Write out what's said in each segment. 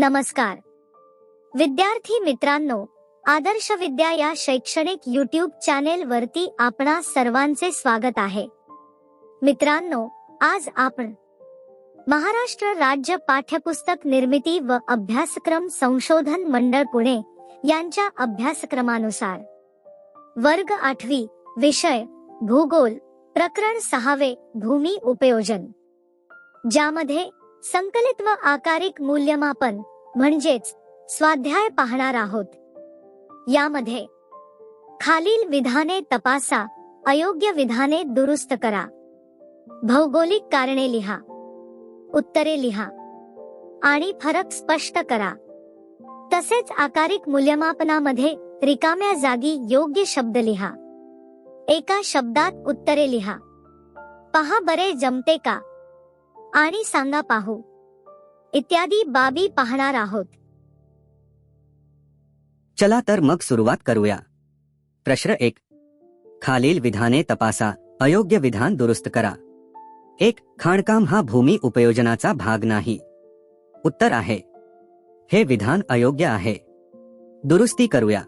नमस्कार. विद्यार्थी मित्रांनो आदर्श विद्या या शैक्षणिक युट्यूब चॅनेल वरती आपणा सर्वांचे स्वागत आहे. मित्रांनो आज आपण महाराष्ट्र राज्य पाठ्यपुस्तक निर्मिती व अभ्यासक्रम संशोधन मंडळ पुणे यांच्या अभ्यासक्रमानुसार. वर्ग आठवी विषय भूगोल प्रकरण सहावे भूमी उपयोजन. ज्यामध्ये संकलित व आकारिक मूल्यमापन म्हणजेच स्वाध्याय पाहणार आहोत. यामध्ये खालील विधाने तपासा अयोग्य विधाने दुरुस्त करा. भौगोलिक कारणे लिहा. उत्तरे लिहा. आणि फरक स्पष्ट करा. तसेच आकारिक मूल्यमापनामध्ये रिकाम्या जागी योग्य शब्द लिहा. एका शब्दात उत्तरे लिहा. पहा बरे जमते का? आणि सांगा पाहू. इत्यादी बाबी पाहणार आहोत. चला तर मग सुरुवात करूया. प्रश्न एक. खालील विधाने तपासा. अयोग्य विधान दुरुस्त करा. एक. खाणकाम हा भूमी उपयोजनाचा भाग नाही. उत्तर आहे. हे विधान अयोग्य आहे. दुरुस्ती करूया.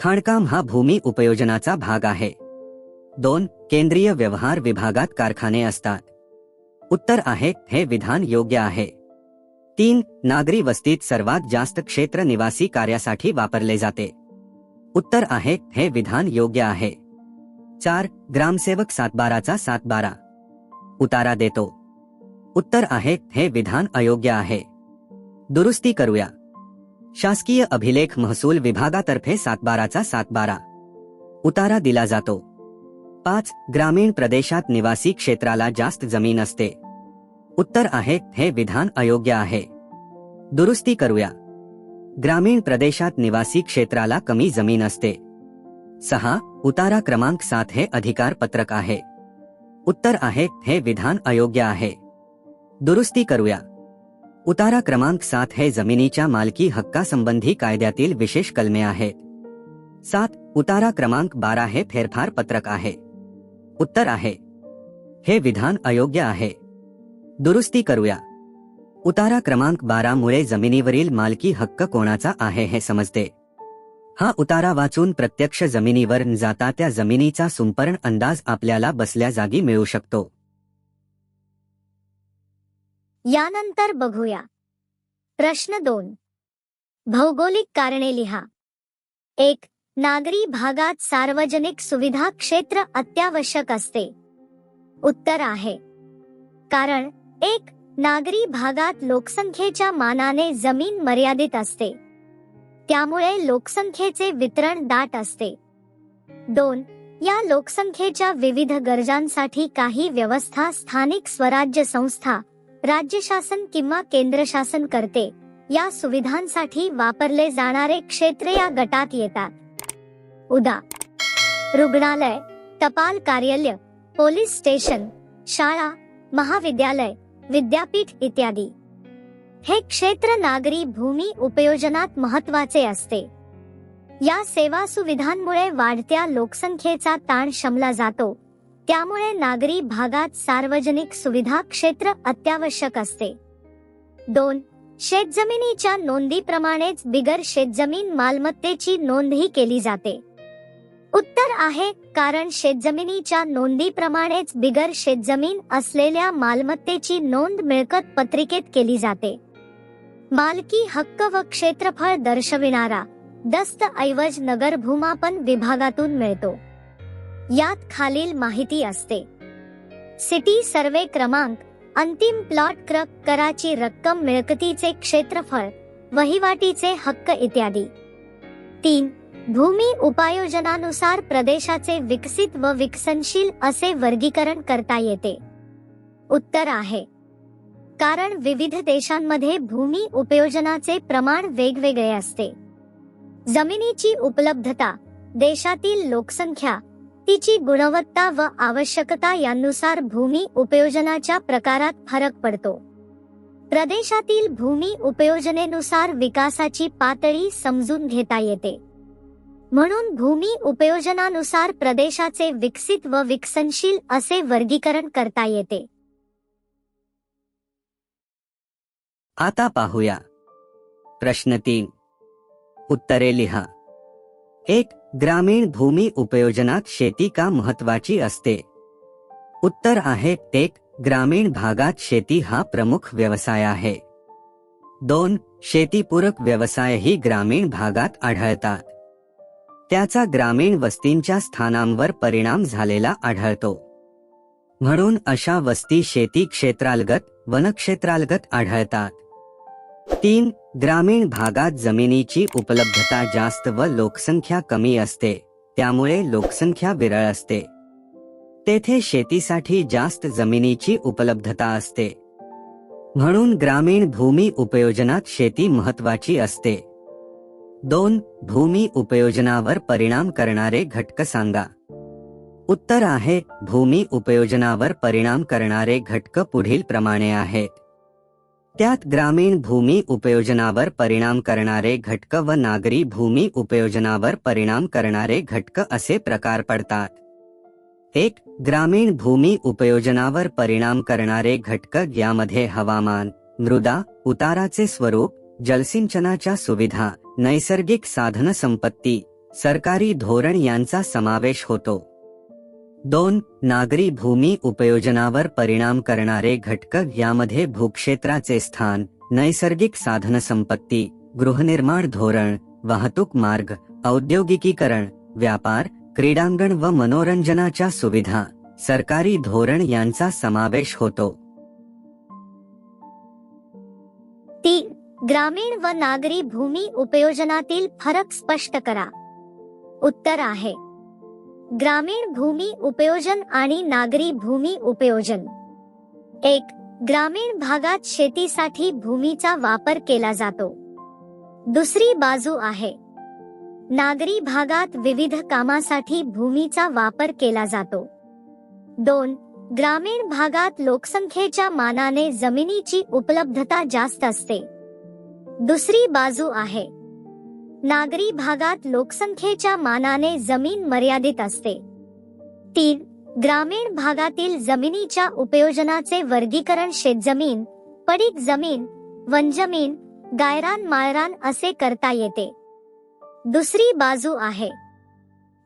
खाणकाम हा भूमी उपयोजनाचा भाग आहे. दोन. केंद्रीय व्यवहार विभागात कारखाने असतात. उत्तर आहे. हे विधान योग्य आहे. तीन नागरी वस्तीत सर्वात जास्त क्षेत्र निवासी कार्यासाठी वापरले जाते. उत्तर आहे हे विधान योग्य आहे. चार ग्रामसेवक सातबाराचा सातबारा. उतारा देतो. उत्तर आहे हे विधान अयोग्य आहे. दुरुस्ती करूया. शासकीय अभिलेख महसूल विभागातर्फे सातबाराचा सातबारा. उतारा दिला जातो. पाच ग्रामीण प्रदेशात निवासी क्षेत्राला जास्त जमीन असते. उत्तर आहे, हे विधान अयोग्य आहे. दुरुस्ती करूया. ग्रामीण प्रदेशात निवासी क्षेत्राला कमी ज़मीन असते. सहा, उतारा क्रमांक सात हे अधिकार पत्रक आहे. उत्तर आहे, हे विधान अयोग्य आहे. दुरुस्ती करूया. उतारा क्रमांक सात हे जमिनीच्या मालकी हक्कासंबंधी कायद्यातील विशेष कलमे आहेत. सात, उतारा क्रमांक बारा हे फेरफार पत्रक आहे. उत्तर आहे. हे विधान अयोग्य आहे. दुरुस्ती करूया. उतारा क्रमांक बारा मुळे जमिनीवरील मालकी हक्क कोणाचा आहे हे समजते. हा उतारा वाचून प्रत्यक्ष जमिनीवर जाता त्या जमिनीचा सुंपर्ण अंदाज आपल्याला बसल्या जागी मिळू शकतो. यानंतर बघूया. प्रश्न दोन. भौगोलिक कारणे लिहा. एक नागरी भागात सार्वजनिक सुविधा क्षेत्र अत्यावश्यक असते. उत्तर आहे. कारण एक नागरी भागात लोकसंख्येच्या मानाने जमीन मर्यादित असते. त्यामुळे लोकसंख्येचे वितरण दाट असते. दोन या लोकसंख्येच्या विविध गरजांसाठी काही व्यवस्था स्थानिक स्वराज्य संस्था राज्य शासन किंवा केंद्र शासन करते. या सुविधांसाठी वापरले जाणारे क्षेत्र या गटात येतात. उदा. रुग्णालय टपाल कार्यालय पोलीस स्टेशन शाळा महाविद्यालय विद्यापीठ इत्यादी. हे क्षेत्र नागरी भूमी उपयोजनात महत्त्वाचे असते. या सेवा सुविधांमुळे वाढत्या लोकसंख्येचा ताण शमला जातो. त्यामुळे नागरी भागात सार्वजनिक सुविधा क्षेत्र अत्यावश्यक असते. दोन शेतजमिनीच्या नोंदीप्रमाणेच बिगर शेतजमीन मालमत्तेची नोंदही केली जाते. उत्तर आहे कारण शेतजमिनीच्या नोंदीप्रमाणेच बिगर शेतजमीन असलेल्या मालमत्तेची नोंद मिळकत पत्रिकेत केली जाते. मालकी हक्क व क्षेत्रफळ दर्शविणारा दस्त ऐवज नगर भूमापन विभागातून मिळतो. यात खालील माहिती असते. सिटी सर्वे क्रमांक अंतिम प्लॉट क्रक कराची रक्कम मिळकतीचे क्षेत्रफळ वहिवाटीचे हक्क इत्यादी. तीन भूमी उपायोजनानुसार प्रदेशाचे विकसित व विकसनशील असे वर्गीकरण करता येते. उत्तर आहे. कारण विविध देशांमध्ये भूमी उपयोजनाचे प्रमाण वेगवेगळे असते. जमिनीची उपलब्धता देशातील लोकसंख्या तिची गुणवत्ता व आवश्यकता यानुसार भूमी उपयोजनाच्या प्रकारात फरक पडतो. प्रदेशातील भूमी उपयोजनेनुसार विकासाची पातळी समजून घेता येते. म्हणून भूमी उपयोजनानुसार प्रदेशाचे विकसित व विकसनशील असे वर्गीकरण करता येते. आता पाहूया. प्रश्न तीन. उत्तरे लिहा. एक ग्रामीण भूमी उपयोजनात शेती का महत्वाची असते? उत्तर आहे एक ग्रामीण भागात शेती हा प्रमुख व्यवसाय आहे. दोन शेतीपूरक व्यवसायही ग्रामीण भागात आढळतात. त्याचा ग्रामीण वस्तींच्या स्थानांवर परिणाम झालेला आढळतो. म्हणून अशा वस्ती शेती क्षेत्रालगत वनक्षेत्रालगत आढळतात. तीन ग्रामीण भागात जमिनीची उपलब्धता जास्त व लोकसंख्या कमी असते त्यामुळे लोकसंख्या विरळ असते. तेथे शेतीसाठी जास्त जमिनीची उपलब्धता असते. म्हणून ग्रामीण भूमी उपयोजनात शेती महत्वाची असते. दोन भूमी उपयोजनावर परिणाम करणारे घटक सांगा. उत्तर आहे भूमी उपयोजनावर परिणाम करणारे घटक पुढील प्रमाणे आहेत. त्यात ग्रामीण भूमी उपयोजनावर परिणाम करणारे घटक व नागरी भूमी उपयोजनावर परिणाम करणारे घटक असे प्रकार पडतात. एक ग्रामीण भूमी उपयोजनावर परिणाम करणारे घटक यामध्ये हवामान मृदा उताराचे स्वरूप जलसिंचनाच्या सुविधा. नैसर्गिक साधन संपत्ती सरकारी धोरण यांचा समावेश होतो. दोन नागरी भूमी उपयोजनावर परिणाम करणारे घटक यामध्ये भूक्षेत्राचे स्थान नैसर्गिक साधन संपत्ती गृहनिर्माण धोरण वाहतूक मार्ग औद्योगिकीकरण व्यापार क्रीडांगण व मनोरंजनाच्या सुविधा सरकारी धोरण यांचा समावेश होतो. ग्रामीण व नागरी भूमी उपयोजनातील फरक स्पष्ट करा. उत्तर आहे. ग्रामीण भूमी उपयोजन आणि नागरी भूमी उपयोजन. एक ग्रामीण भागात शेतीसाठी भूमीचा वापर केला जातो. दुसरी बाजू आहे. नागरी भागात विविध कामासाठी भूमीचा वापर केला जातो. दोन ग्रामीण भागात लोकसंख्येच्या मानाने जमिनीची उपलब्धता जास्त असते. दुसरी बाजू आहे. नागरी भागात लोकसंख्येच्या मानाने जमीन मर्यादित असते. तीन ग्रामीण भागातील जमिनीच्या उपयोजनाचे वर्गीकरण शेतजमीन पडीक जमीन वनजमीन गायरान माळरान असे करता येते. दुसरी बाजू आहे.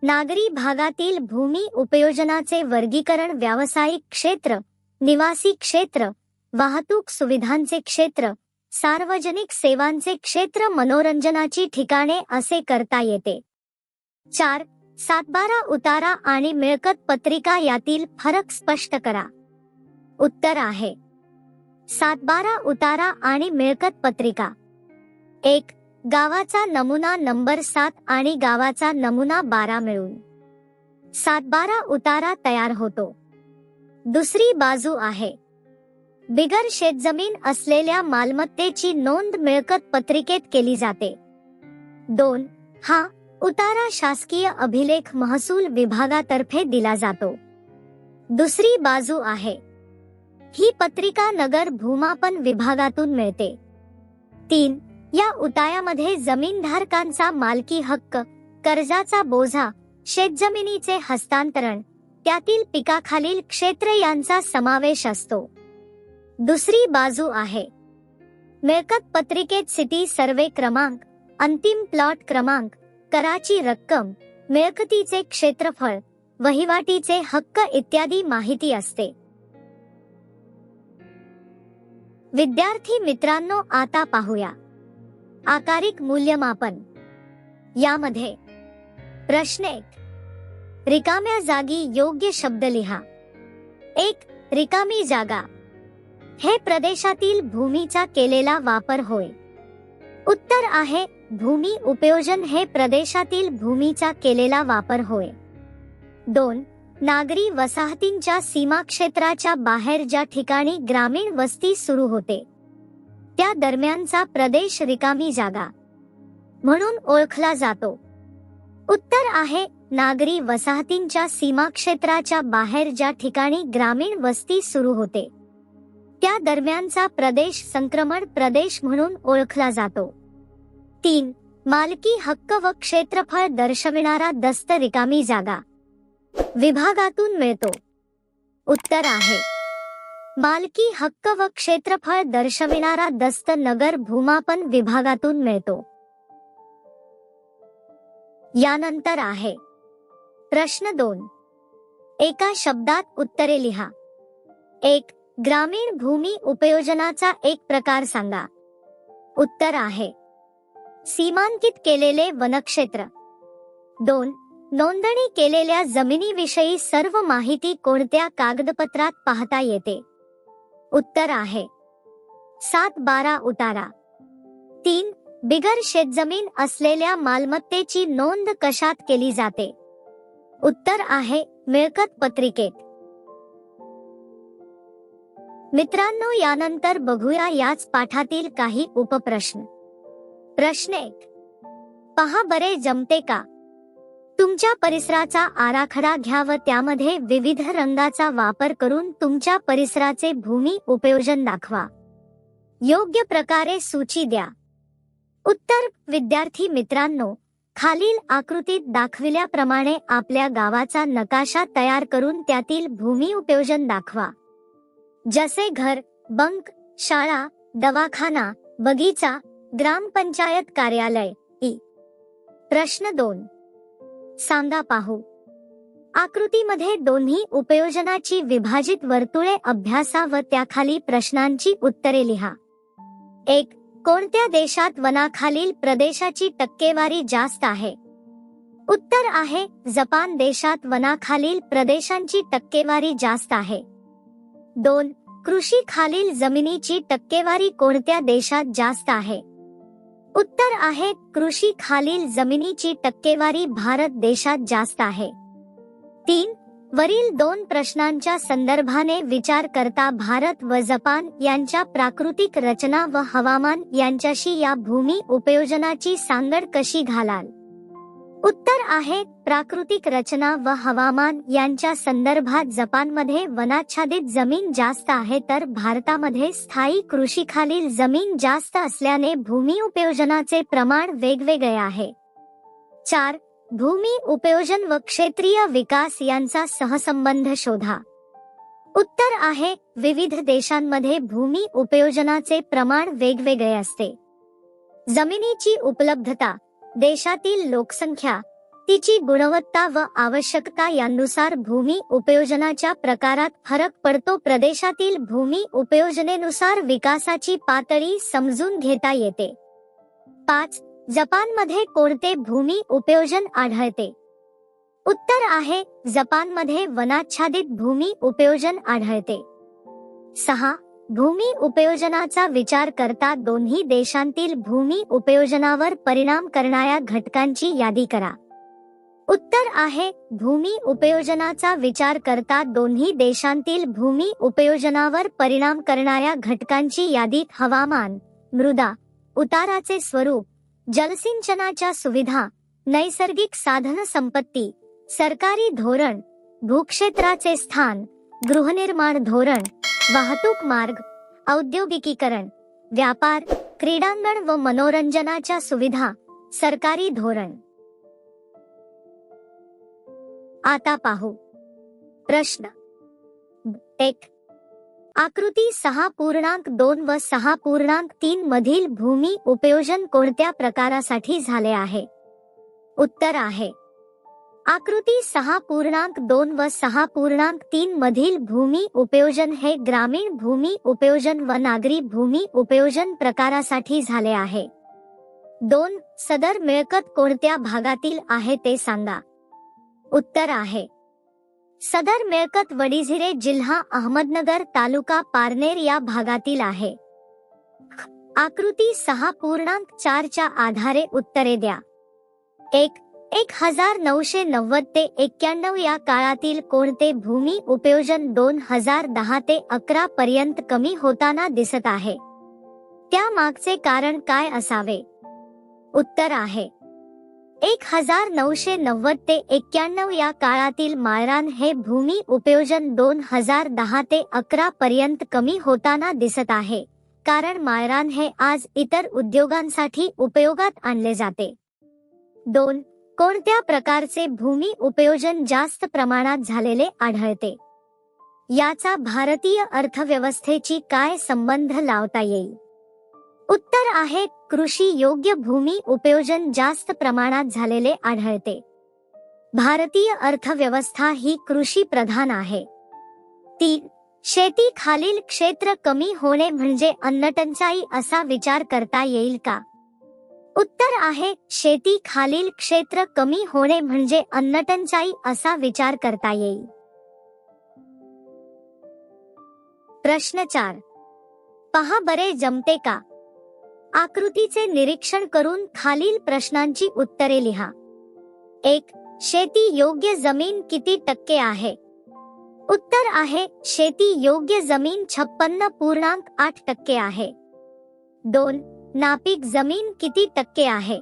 नागरी भागातील भूमी उपयोजनाचे वर्गीकरण व्यावसायिक क्षेत्र निवासी क्षेत्र वाहतूक सुविधांचे क्षेत्र सार्वजनिक सेवांचे क्षेत्र मनोरंजनाची ठिकाणे असे करता येते. चार सातबारा उतारा आणि मिळकत पत्रिका यातील फरक स्पष्ट करा. उत्तर आहे. सातबारा उतारा आणि मिळकत पत्रिका. एक गावाचा नमुना नंबर सात आणि गावाचा नमुना बारा मिळून. सातबारा उतारा तयार होतो. दुसरी बाजू आहे. बिगर शेतजमीन असलेल्या मालमत्तेची नोंद मिळकत पत्रिकेत केली जाते. दोन हा उतारा शासकीय अभिलेख महसूल विभागातर्फे दिला जातो. दुसरी बाजू आहे. ही पत्रिका नगर भूमापन विभागातून मिळते. तीन या उतायामध्ये जमीनधारकांचा मालकी हक्क कर्जाचा बोझा शेतजमिनीचे हस्तांतरण त्यातील पिकाखालील क्षेत्र यांचा समावेश असतो. दुसरी बाजू आहे. मिळकत पत्रिकेत सिटी सर्वे क्रमांक अंतिम प्लॉट क्रमांक कराची रक्कम मिळकतीचे क्षेत्रफळ वहिवाटीचे हक्क इत्यादी माहिती असते. विद्यार्थी मित्रांनो आता पाहूया. आकारिक मूल्यमापन. यामध्ये प्रश्न एक. रिकाम्या जागी योग्य शब्द लिहा. एक रिकामी जागा. हे प्रदेशातील भूमीचा केलेला वापर होय. उत्तर आहे भूमी उपयोजन हे प्रदेशातील भूमीचा केलेला वापर होय. दोन नागरी वसाहतींच्या सीमा क्षेत्राच्या बाहेर ज्या ठिकाणी ग्रामीण वस्ती सुरू होते त्या दरम्यानचा प्रदेश रिकामी जागा म्हणून ओळखला जातो. उत्तर आहे नागरी वसाहतींच्या सीमा क्षेत्राच्या बाहेर ज्या ठिकाणी ग्रामीण वस्ती सुरू होते त्या दरम्यानचा प्रदेश संक्रमण प्रदेश म्हणून ओळखला जातो. तीन मालकी हक्क व क्षेत्रफळ दर्शविणारा दस्त रिकामी जागा. विभागातून मिळतो. उत्तर आहे. मालकी हक्क व क्षेत्रफळ दर्शविणारा दस्त नगर भूमापन विभागातून मिळतो. यानंतर आहे. प्रश्न दोन. एका शब्दात उत्तरे लिहा. एक ग्रामीण भूमी उपयोजनाचा एक प्रकार सांगा. उत्तर आहे. सीमांकित केलेले वनक्षेत्र. दोन नोंदणी केलेल्या जमिनीविषयी सर्व माहिती कोणत्या कागदपत्रात पाहता येते? उत्तर आहे. सात बारा उतारा. तीन बिगर शेतजमीन असलेल्या मालमत्तेची नोंद कशात केली जाते? उत्तर आहे मिळकत पत्रिकेत. मित्रांनो यानंतर बघूया याच पाठातील काही उपप्रश्न. प्रश्न एक. पहा बरे जमते का? तुमच्या परिसराचा आराखडा घ्या व त्यामध्ये विविध रंगाचा वापर करून तुमच्या परिसराचे भूमी उपयोजन दाखवा. योग्य प्रकारे सूची द्या. उत्तर विद्यार्थी मित्रांनो खालील आकृतीत दाखविल्याप्रमाणे आपल्या गावाचा नकाशा तयार करून त्यातील भूमी उपयोजन दाखवा. जसे घर बंक शाळा दवाखाना बगीचा ग्रामपंचायत कार्यालय इ. प्रश्न दोन. सांगा पाहू. आकृतीमध्ये दोन्ही उपयोजनाची विभाजित वर्तुळे अभ्यासा व त्याखाली प्रश्नांची उत्तरे लिहा. एक कोणत्या देशात वनाखालील प्रदेशाची टक्केवारी जास्त आहे? उत्तर आहे जपान देशात वनाखालील प्रदेशांची टक्केवारी जास्त आहे. दोन कृषी खालील जमिनीची टक्केवारी कोणत्या देशात जास्त आहे? उत्तर आहे कृषी खालील जमिनीची टक्केवारी भारत देशात जास्त आहे. तीन वरील दोन प्रश्नांच्या संदर्भाने विचार करता भारत व जपान यांच्या प्राकृतिक रचना व हवामान यांच्याशी या भूमी उपयोजनाची सांगड कशी घालाल? उत्तर आहे प्राकृतिक रचना व हवामान यांच्या संदर्भात जपानमध्ये वनाच्छादित जमीन जास्त आहे तर भारतामध्ये स्थायी कृषीखालील जमीन जास्त असल्याने भूमी उपयोजनाचे प्रमाण वेगवेगळे आहे. चार भूमी उपयोजन व क्षेत्रीय विकास यांचा सहसंबंध शोधा. उत्तर आहे विविध देशांमध्ये भूमी उपयोजनाचे प्रमाण वेगवेगळे असते. जमिनीची उपलब्धता देशातील लोकसंख्या तिची गुणवत्ता व आवश्यकता यानुसार भूमी उपयोजनाच्या प्रकारात फरक पडतो. प्रदेशातील भूमी उपयोजनेनुसार विकासाची पातळी समजून घेता येते. पाच जपानमध्ये कोणते भूमी उपयोजन आढळते? उत्तर आहे जपानमध्ये वनाच्छादित भूमी उपयोजन आढळते. सहा भूमी उपयोजनाचा विचार करता दोन्ही देशांतील भूमी उपयोजनावर परिणाम करणाऱ्या घटकांची यादी करा. उत्तर आहे भूमी उपयोजनाचा विचार करता दोन्ही देशांतील भूमी उपयोजनावर परिणाम करणाऱ्या घटकांची यादीत हवामान मृदा उताराचे स्वरूप जलसिंचनाच्या सुविधा नैसर्गिक साधन संपत्ती सरकारी धोरण भूक्षेत्राचे स्थान गृहनिर्माण धोरण वाहतूक मार्ग औद्योगिकीकरण व्यापार क्रीडांगण व मनोरंजनाच्या सुविधा सरकारी धोरण. आता पाहू. प्रश्न. एक. आकृती सहा पूर्णांक दोन व सहा पूर्णांक तीन मधील भूमी उपयोजन कोणत्या प्रकारासाठी झाले आहे? उत्तर आहे. आकृती सहा पूर्णांक दोन व सहा पूर्णांक तीन मधील भूमी उपयोजन हे ग्रामीण भूमी उपयोजन व नागरी भूमी उपयोजन प्रकारासाठी झाले आहे. दोन सदर मिळकत कोणत्या भागातील आहे ते सांगा. उत्तर आहे. सदर मिळकत वडीझिरे जिल्हा अहमदनगर तालुका पारनेर या भागातील आहे. आकृती सहा पूर्णांक चारच्या आधारे उत्तरे द्या. एक एक हजार नऊशे नव्वद ते एक्क्याण्णव या काळातील कोणते भूमी उपयोजन दोन हजार दहा ते अकरा पर्यंत कमी होताना दिसत आहे? त्या मागचे कारण काय असावे? उत्तर आहे. एक हजार नऊशे नव्वद ते एक्क्याण्णव या काळातील माळरान हे भूमी उपयोजन दोन हजार दहा ते अकरा पर्यंत कमी होताना दिसत आहे. कारण माळरान हे आज इतर उद्योगांसाठी उपयोगात आणले जाते. दोन कोणत्या प्रकारचे भूमी उपयोजन जास्त प्रमाणात झालेले आढळते? याचा भारतीय अर्थव्यवस्थेची काय संबंध लावता येईल? उत्तर आहे कृषी योग्य भूमी उपयोजन जास्त प्रमाणात झालेले आढळते. भारतीय अर्थव्यवस्था ही कृषी प्रधान आहे. तीन शेती खालील क्षेत्र कमी होणे म्हणजे अन्नटंचाई असा विचार करता येईल का? उत्तर आहे शेती खालील क्षेत्र कमी होणे म्हणजे अन्नटंचाई असा विचार करता येईल. प्रश्न चार. पहा बरे जमते का? आकृतीचे निरीक्षण करून खालील प्रश्नांची उत्तरे लिहा. एक शेती योग्य जमीन किती टक्के आहे? उत्तर आहे शेती योग्य जमीन छप्पन्न पूर्णांक आठ टक्के आहे. दोन नापीक ज़मीन किती टक्के आहे?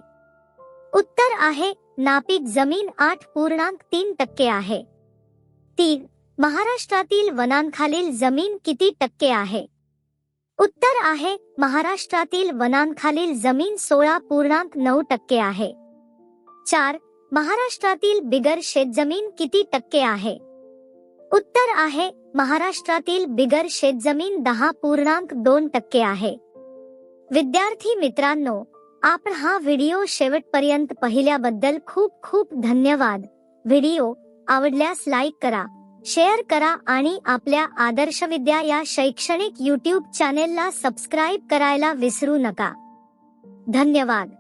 उत्तर आहे, नापीक ज़मीन आठ पूर्णांक तीन टक्के आहे. तीन, महाराष्ट्रातील वनांखालील ज़मीन किती टक्के आहे? उत्तर आहे, महाराष्ट्रातील वनांखालील ज़मीन सोळा पूर्णांक नऊ टक्के आहे. चार, महाराष्ट्रातील बिगर शेतजमीन किती टक्के आहे? उत्तर आहे, महाराष्ट्रातील बिगर शेतजमीन दहा पूर्णांक दोन टक्के आहे. विद्यार्थी मित्रांनो आपण हा व्हिडिओ शेवटपर्यंत पाहिल्याबद्दल खूप खूप धन्यवाद. व्हिडिओ आवडल्यास लाईक करा शेअर करा आणि आपल्या आदर्श विद्या या शैक्षणिक युट्यूब चॅनेलला सबस्क्राईब करायला विसरू नका. धन्यवाद.